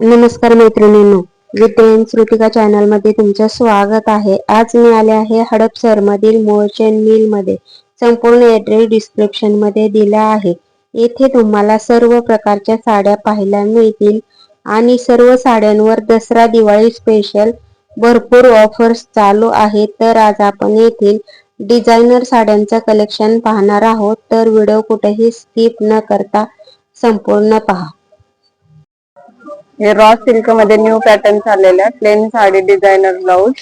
नमस्कार मैत्रिणींनो विद्येन श्रुतिका चॅनलमध्ये तुमचं स्वागत आहे. आज मी आले आहे हडपसरमधील मोरचेन मिलमध्ये. संपूर्ण ॲड्रेस डिस्क्रिप्शनमध्ये दिला आहे. येथे तुम्हाला सर्व प्रकारच्या साड्या पाहायला मिळतील आणि सर्व साड्यांवर दसरा दिवाळी स्पेशल भरपूर ऑफर्स चालू आहेत. तर आज आपण येथील डिझायनर साड्यांचं कलेक्शन पाहणार आहोत. तर व्हिडिओ कुठेही स्किप न करता संपूर्ण पहा. हे रॉ सिल्कमध्ये न्यू पॅटर्न चाललेल्या plain sari designer blouse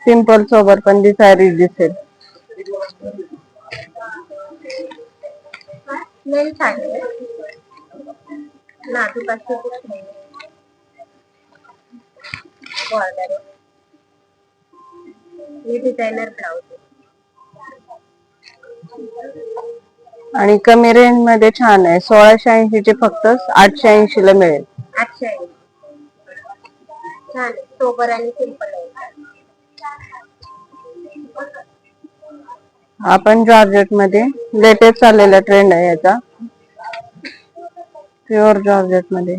simple सोबत पण दिसायला दिसेल. डिझायनर ब्लाउज आणि कमी रेंजमध्ये छान आहे. सोळाशे ऐंशी चे फक्त आठशे ऐंशी ला मिळेल. आठशे आहे छान आहे. सोबर आणि सिंपल आहे. आपण जॉर्जेटमध्ये लेटेस्ट चाललेला ट्रेंड आहे याचा. प्युअर जॉर्जेटमध्ये.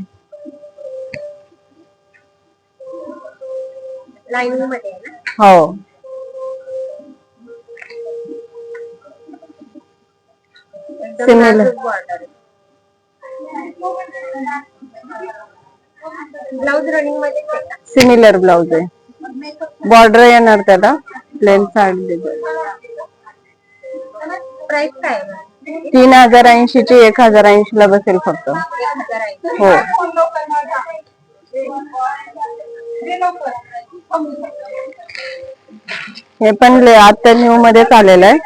लाईनिंगमध्ये आहे ना? हो. एकदम Similar. नाजूक बॉर्डर ब्लाउज रनिंगमध्ये सिमिलर ब्लाऊज आहे. बॉर्डर येणार त्याला. प्लेन साडी प्राइस काय तीन हजार ऐंशी ची एक हजार ऐंशी ला बसेल फक्त. हो. हे पण आता न्यू मध्ये चालेलं आहे.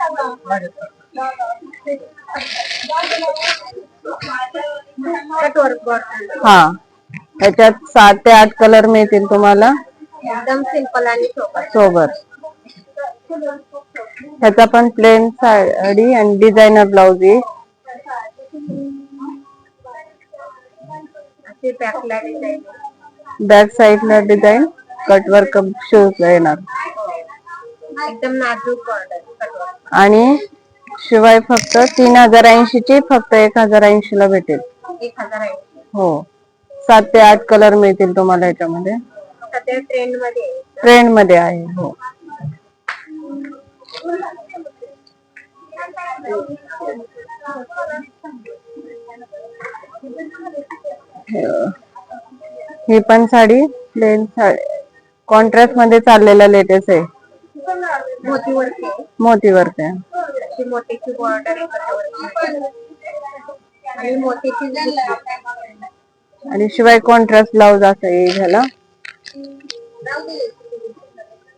हा. याच्यात सात ते आठ कलर मिळतील तुम्हाला. एकदम सिंपल आणि सोबर सोबत. ह्याचा पण प्लेन साडी आणि डिझायनर बॅकला डिझाईन बॅक साईडला डिझाईन कटवर्क शूज येणार. एकदम नाजूक आणि शिवाय फक्त तीन हजार ऐंशी ची फक्त एक हजार ऐंशी ला भेटेल. एक हजार आहे हो. सात ते आठ कलर मिळतील तुम्हाला याच्यामध्ये. सध्या ट्रेंडमध्ये आहे. ट्रेंडमध्ये आहे हो. ही पण साडी प्लेन साडी. कॉन्ट्रास्टमध्ये चाललेला लेटेस्ट आहे. मोतीवरती. मोतीची बॉर्डर आणि मोतीची. आणि शिवाय कॉन्ट्रास्ट ब्लाऊज असं येईल ह्याला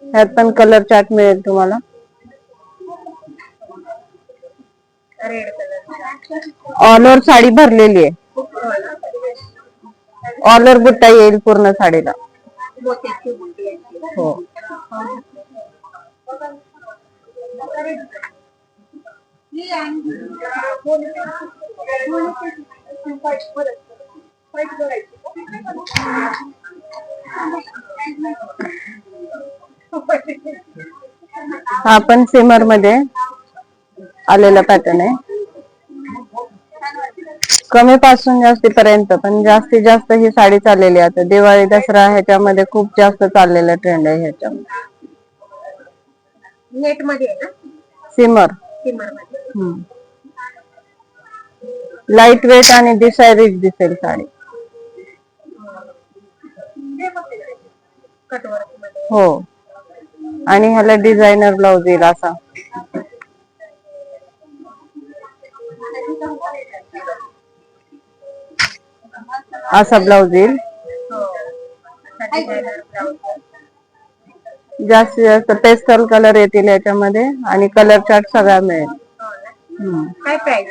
ह्यात पण कलर चार्ट मिळेल तुम्हाला. ऑल ओव्हर साडी भरलेली आहे. ऑल ओव्हर बुट्टा येईल पूर्ण साडीला. आहे. हो. हा पण सिमरमध्ये आलेला पॅटर्न आहे. कमी पासून जास्ती पर्यंत पण जास्तीत जास्त ही साडी चाललेली आहे. आता दिवाळी दसरा ह्याच्यामध्ये खूप जास्त चाललेला ट्रेंड आहे ह्याच्यामध्ये. नेटमध्ये आहे ना? सिमर. सिमरमध्ये लाइट वेट आणि दिसाय रिच दिसेल साडी. हो आणि ह्याला डिझायनर ब्लाऊज येईल असा. असा ब्लाऊज येईल. जास्तीत जास्त पेस्टल कलर येतील याच्यामध्ये आणि कलर चार्ट सगळा मिळेल. काय प्राइस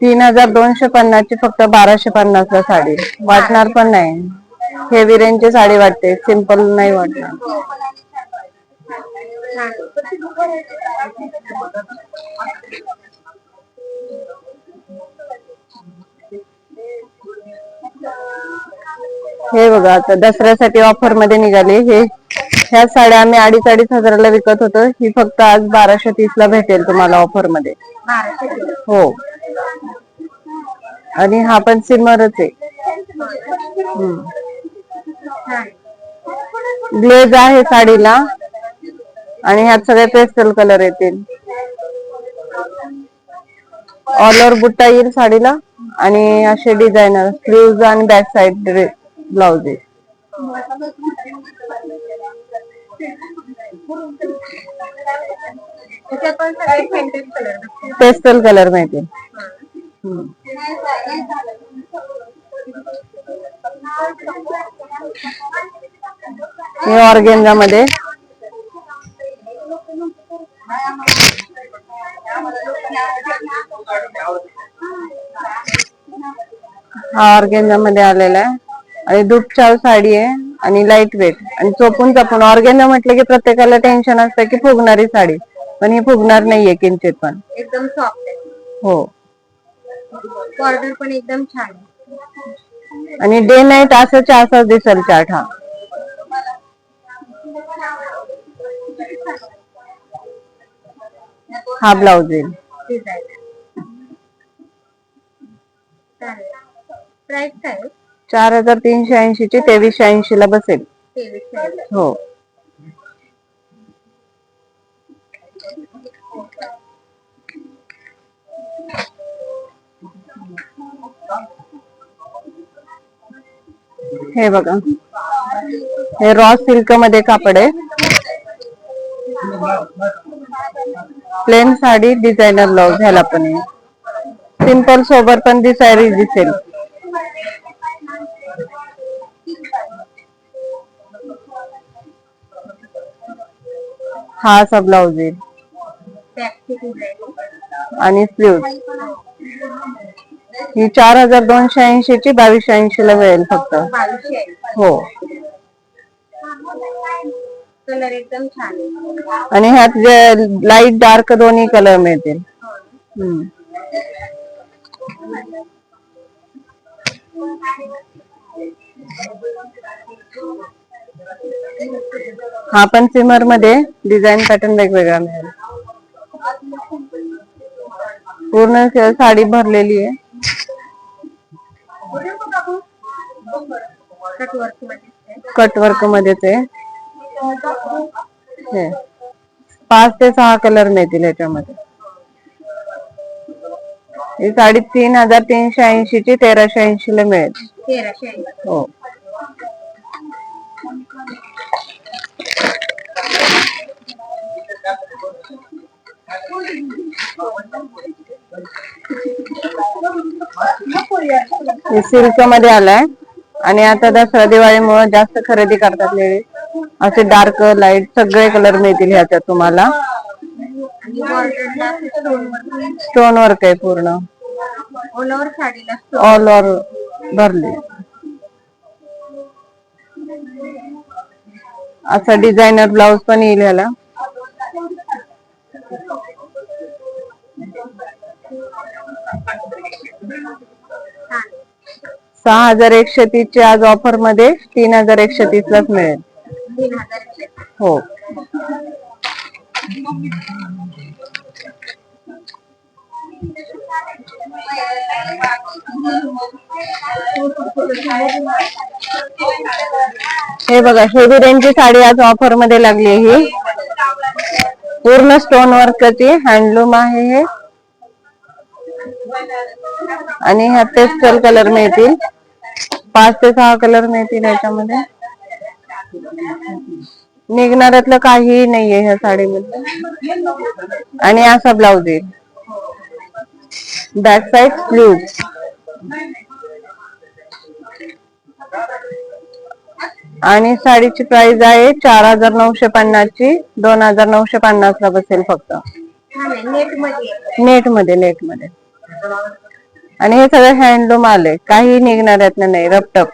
तीन हजार दोनशे पन्नास ची फक्त बाराशे पन्नास ला साडी. वाटणार पण नाही. हेवी रेंजची साडी वाटते. सिंपल नाही वाटणार. हे बघा आता दसऱ्यासाठी ऑफरमध्ये निघाली हे. ह्या साड्या आम्ही अडीच अडीच हजाराला विकत होतो. ही फक्त आज बाराशे तीस ला भेटेल तुम्हाला ऑफरमध्ये हो. आणि हा पण सिमरच आहे. ग्लेज आहे साडीला. आणि ह्यात सगळे पेस्टल कलर येतील. ऑल ओव्हर बुट्टा येईल साडीला. आणि असे डिझायनर स्लीव्ज आणि बॅक साइड ब्लाउज येईल पेस्टल कलर मिळतील हे ऑर्गेंजा मध्ये. हा ऑर्गेन्झा मध्ये आलेला आहे. आणि दुपचाव साडी आहे. आणि लाइट वेट आणि चोपून चपून. ऑर्गेन्झा म्हटलं की प्रत्येकाला टेन्शन असतं की फुगणारी साडी. पण ही फुगणार नाहीये किंचित पण. एकदम सॉफ्ट आहे. हो. बॉर्डर पण एकदम छान आहे. आणि डे नाईट असंच असंच दिसेल चार्ट हा. हा ब्लाउज येईल. डिझाईन प्राइस काय आहे? चार हजार तीनशे ऐंशी ची तेवीसशे ऐंशी ला बसेल. हो. हे बघा. हे रॉ सिल्कमध्ये कापड आहे. प्लेन साडी डिझायनर ब्लाउज ह्याला पण आहे. सिंपल सोबत पण दिसायला दिसेल हा असा ब्लाउज येईल आणि स्लीव्ह ही चार हजार दोनशे ऐंशी ची बावीसशे ऐंशी ला मिळेल फक्त. हो. आणि ह्यात जे लाइट डार्क दोन्ही कलर मिळतील. हम्म. हा पण सिमरमध्ये डिझाईन पॅटर्न वेगवेगळा मिळेल. पूर्ण साडी भरलेली आहे. कट वर्कमध्ये हे. पाच ते सहा कलर मिळतील याच्यामध्ये. ही साडी तीन हजार तीनशे ऐंशी ची तेराशे ऐंशी. ला मिळेल हे. सिल्कमध्ये आलाय. आणि आता दसरा दिवाळीमुळे जास्त खरेदी करतात लेडीज. असे डार्क लाइट सगळे कलर मिळतील ह्याच्यात तुम्हाला. स्टोन वर्क आहे पूर्ण. ऑल ओव्हर भरली. असा डिझायनर ब्लाउज पण येईल ह्याला. सहा हजार एकशे तीस ची आज ऑफरमध्ये तीन हजार एकशे तीस लाच मिळेल. हो. हे बघा हेवी रेंजची साडी आज ऑफरमध्ये लागली आहे ही. पूर्ण स्टोन वर्कची हँडलूम आहे हे. आणि ह्या पेस्टल कलर मिळतील. पाच ते सहा कलर मिळतील याच्यामध्ये निघणाऱ्यातलं काहीही नाहीये ह्या साडीमध्ये. आणि असा ब्लाउज येईल बॅक side स्लीव आणि साडीची प्राइस आहे चार हजार नऊशे पन्नास ची दोन हजार नऊशे पन्नास ला बसेल फक्त. नेटमध्ये नेटमध्ये नेटमध्ये आणि हे सगळं हँडलूम आले काही निघणार यातनं नाही रपटप.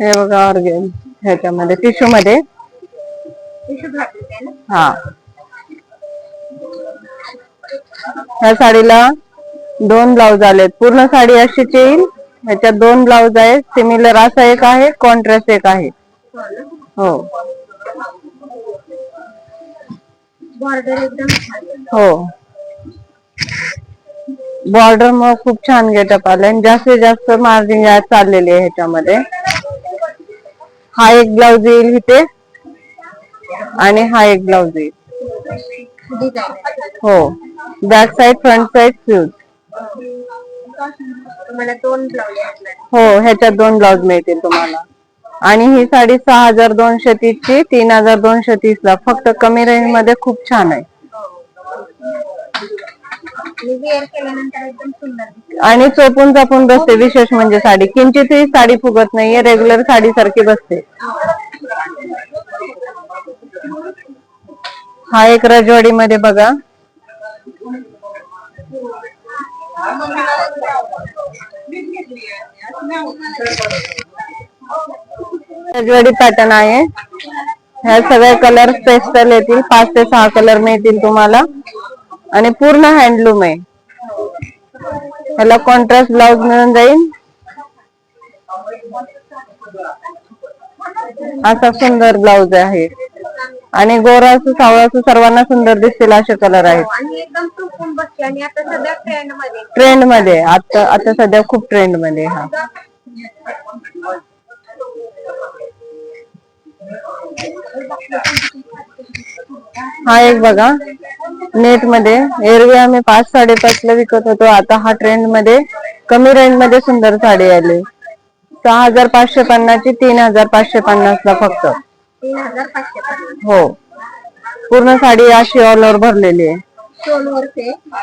हे बघा ऑर्गेन ह्याच्यामध्ये टिश्यू मध्ये हा. ह्या साडीला दोन ब्लाउज आलेत. पूर्ण साडी अशीच येईल? ह्याच्यात दोन ब्लाउज आहेत सिमिलर असा एक आहे कॉन्ट्रास्ट एक आहे. हो. हो. बॉर्डर मग खूप छान गेटअप आले आणि जास्तीत जास्त मार्जिन चाललेली आहे ह्याच्यामध्ये. हा एक ब्लाउज येईल इथे आणि हा एक ब्लाउज येईल. हो. बॅक साइड फ्रंट साइड फ्यूज तुम्हाला दोन ब्लाउज असणार हो ह्याच्यात दोन ब्लाउज मिळतील तुम्हाला. आणि ही साडी सहा हजार दोनशे तीस ची तीन हजार दोनशे तीस ला फक्त कमी रेंजमध्ये खूप छान आहे. दिसते. आणि चोपून चापून बसते विशेष म्हणजे साडी. किंचितही साडी फुगत नाहीये रेग्युलर साडी सारखी बसते. हा एक रजवाडी मध्ये बघा. रजवाडी पॅटर्न आहे. ह्या सगळ्या कलर पेस्टल येतील. पाच ते सहा कलर मिळतील तुम्हाला. आणि पूर्ण हँडलूम आहे. ह्याला कॉन्ट्रास्ट ब्लाउज मिळून जाईल. असा सुंदर ब्लाउज आहे. आणि गोरा असो सावळा असो सर्वांना सुंदर दिसतील असे कलर आहेत. आणि एकदम चुकून बसते आणि आता सध्या ट्रेंडमध्ये ट्रेंडमध्ये आता आता सध्या खूप ट्रेंडमध्ये हा. हा एक बघा. नेटमध्ये एरवी आम्ही पाच साडेपाच ला विकत होतो. आता हा ट्रेंडमध्ये कमी रेंजमध्ये सुंदर साडी आली. सहा हजार पाचशे पन्नास ची तीन हजार पाचशे पन्नास ला फक्त. तीन हजार पाचशे पन्नास हो. पूर्ण साडी अशी ऑल ओव्हर भरलेली आहे. स्टोन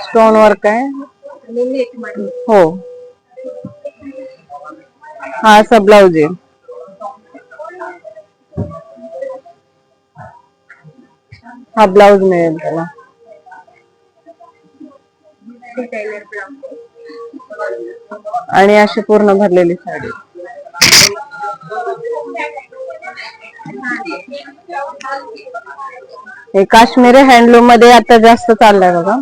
स्टोन वर्क आहे. आणि नेटमध्ये. हो. हा असा ब्लाउज आहे. हा ब्लाउज मिळेल त्याला. डिझायनर ब्लाउज आणि अशी पूर्ण भरलेली साडी. हे काश्मीरी हँडलूममध्ये आता जास्त चाललंय बघा.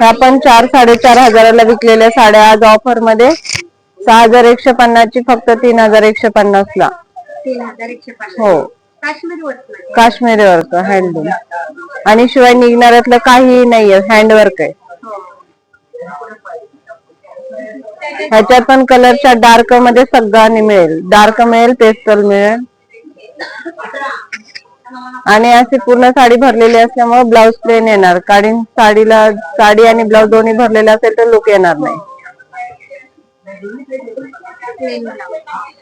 ह्या पण चार साडेचार हजाराला विकलेल्या साड्या आज ऑफरमध्ये सहा हजार एकशे पन्नास ची फक्त तीन हजार एकशे पन्नास ला हो. वर्क काश्मीरी वर्क हँडलूम आणि शिवाय निघणाऱ्यातलं काहीही नाहीये हँडवर्क आहे. ह्याच्यात पण कलरच्या डार्कमध्ये सगळ्यांनी मिळेल. डार्क मिळेल पेस्टल मिळेल. आणि अशी पूर्ण साडी भरलेली असल्यामुळे ब्लाऊज प्लेन येणार. कारण साडीला साडी आणि ब्लाऊज दोन्ही भरलेले असेल तर लुक येणार नाही.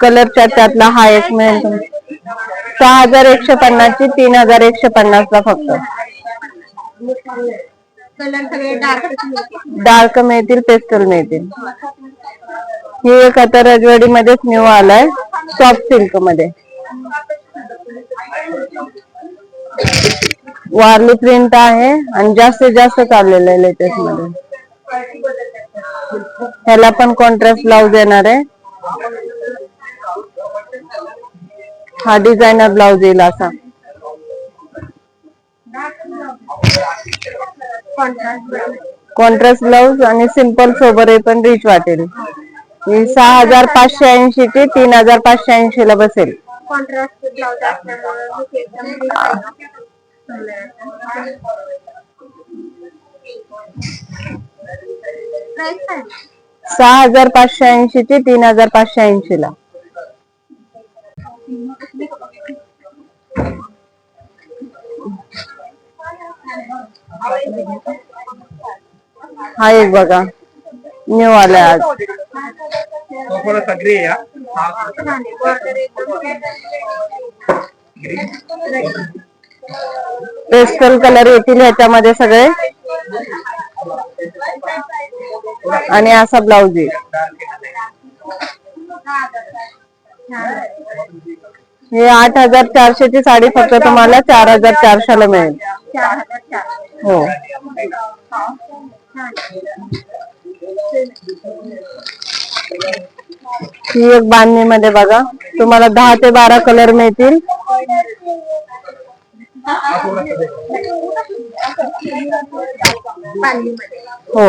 कलरच्या त्यातला हा एक मिळेल सहा हजार एकशे पन्नास ची तीन हजार एकशे पन्नास ला फक्त. कलर सगळे डार्कच डार्क मिळतील. पेस्टल मिळतील ही एक आता रजवाडी मध्येच न्यू आलाय. सॉफ्ट सिल्कमध्ये. वारली प्रिंट आहे आणि जास्तीत जास्त चाललेलं आहे लेटेस्टमध्ये. ह्याला पण कॉन्ट्रास्ट ब्लाउज येणार आहे. हा डिझायनर ब्लाउज येईल असा. कॉन्ट्रास्ट ब्लाउज आणि सिंपल सोबर पण रिच वाटेल. ही सहा हजार पाचशे ऐंशी ची तीन हजार पाचशे ऐंशी ला बसेल. सहा हजार पाचशे ऐंशी ची तीन हजार पाचशे ऐंशी ला. हा एक बघा. न्यू आलाय आज. या पेस्टल कलर येतील ह्याच्यामध्ये सगळे. आणि असा ब्लाउज येईल हे आठ हजार चारशे ची साडी फक्त तुम्हाला चार हजार चारशे ला मिळेल. चार हजार चार हो. ही एक बांधणी मध्ये बघा. तुम्हाला दहा ते बारा कलर मिळतील. हो.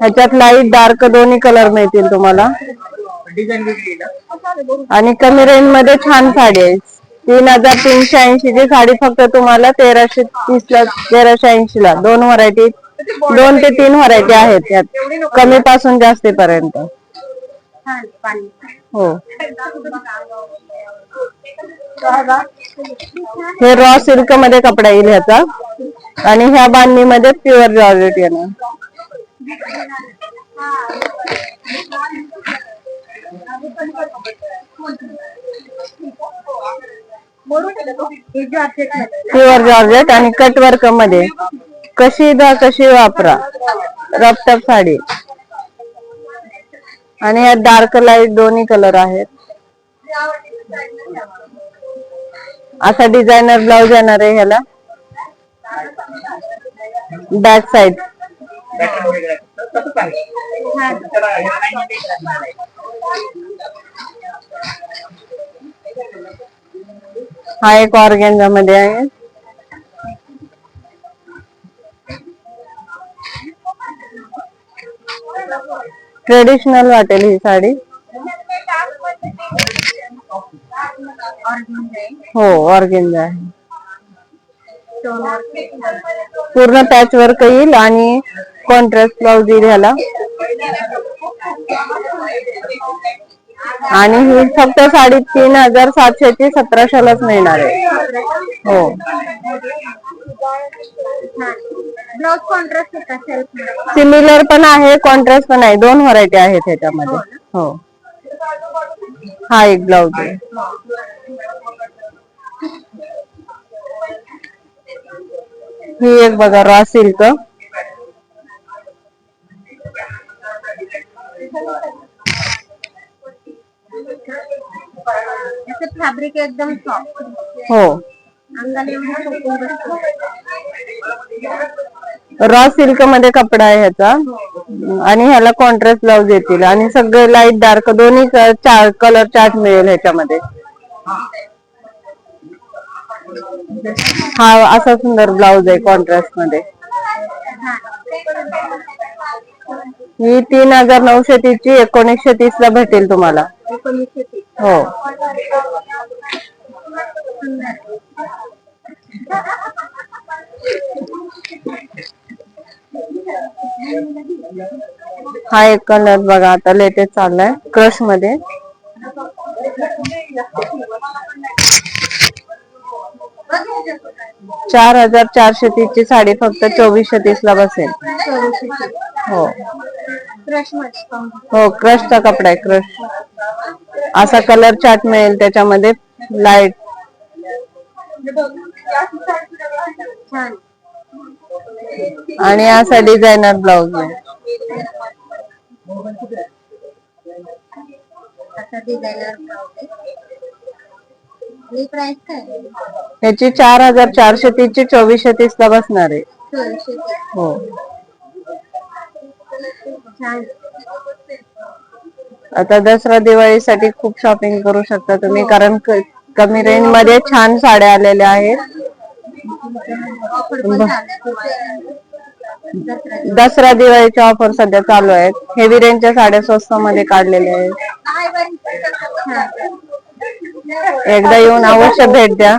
ह्याच्यात लाइट डार्क दोन्ही कलर मिळतील तुम्हाला. आणि कमी रेंजमध्ये छान साडी आहे. तीन हजार तीनशे ऐंशी ची साडी फक्त तुम्हाला तेराशे तीस ला तेराशे ऐंशी ला दोन व्हरायटी दोन ते तीन व्हरायटी आहेत त्यात. कमी पासून जास्ती पर्यंत हो. हे रॉ सिल्कमध्ये कपडा येईल ह्याचा. आणि ह्या बांधणी मध्ये प्युअर जॉर्जेट येणार. प्युअर जॉर्जेट आणि कट वर्कमध्ये. कशी द्या कशी वापरा? रपटप साडी. आणि यात डार्क लाइट दोन्ही कलर आहेत. असा डिझायनर ब्लाउज येणार आहे ह्याला. बॅक साइड पॅटर्न वेगळा आहे. तसंच आहे त्याला हा एक ऑर्गेंजा मध्ये आहे. ट्रेडिशनल वाटेल ही साडी. हो ऑर्गेंजा आहे. पूर्ण पॅच वर्क येईल आणि कॉन्ट्रास्ट ब्लाउज येईल ह्याला आणि ही फक्त साडी तीन हजार सातशे ची सतराशेलाच मिळणार आहे. हो. ब्लाउज कॉन्ट्रास्ट होता सेल्फ सिमिलर पण आहे कॉन्ट्रास्ट पण आहे. दोन व्हरायटी आहेत ह्याच्यामध्ये. हो. हा एक ब्लाउज आहे. ही एक बघा रॉ सिल्क त्याचं फॅब्रिक एकदम सॉफ्ट हो. अंगाला एवढं सोपून बसतो. रॉ सिल्कमध्ये कपडा आहे ह्याचा. आणि ह्याला कॉन्ट्रास्ट ब्लाउज येतील. आणि सगळे लाइट डार्क दोन्ही कलर चार्ट मिळेल ह्याच्यामध्ये. हा असा सुंदर ब्लाउज आहे कॉन्ट्रास्टमध्ये. ही तीन हजार नऊशे तीस ची एकोणीसशे तीस ला भेटेल तुम्हाला. हो. हा एक कलर बघा आता लेटेस्ट चाललाय क्रशमध्ये. चार हजार चारशे तीस ची साडी फक्त चोवीसशे तीस ला बसेल. हो. क्रश हो क्रशचा कपडा आहे क्रश असा कलर चार्ट मिळेल त्याच्यामध्ये लाइट आणि असा डिझायनर ब्लाउज आहे. असा डिझायनर ब्लाउज आहे. आणि प्राइस काय? याची चार हजार चारशे तीस ची चोवीसशे तीस ला बसणार आहे. हो. आता दसरा दिवाळीसाठी खूप शॉपिंग करू शकता तुम्ही कारण कमी रेंजमध्ये छान साड्या आलेल्या आहेत. दसरा दिवाळीच्या ऑफर सध्या चालू आहेत. हेवी रेंजच्या साड्या स्वस्त मध्ये काढलेल्या आहेत. एकदा येऊन अवश्य भेट द्या.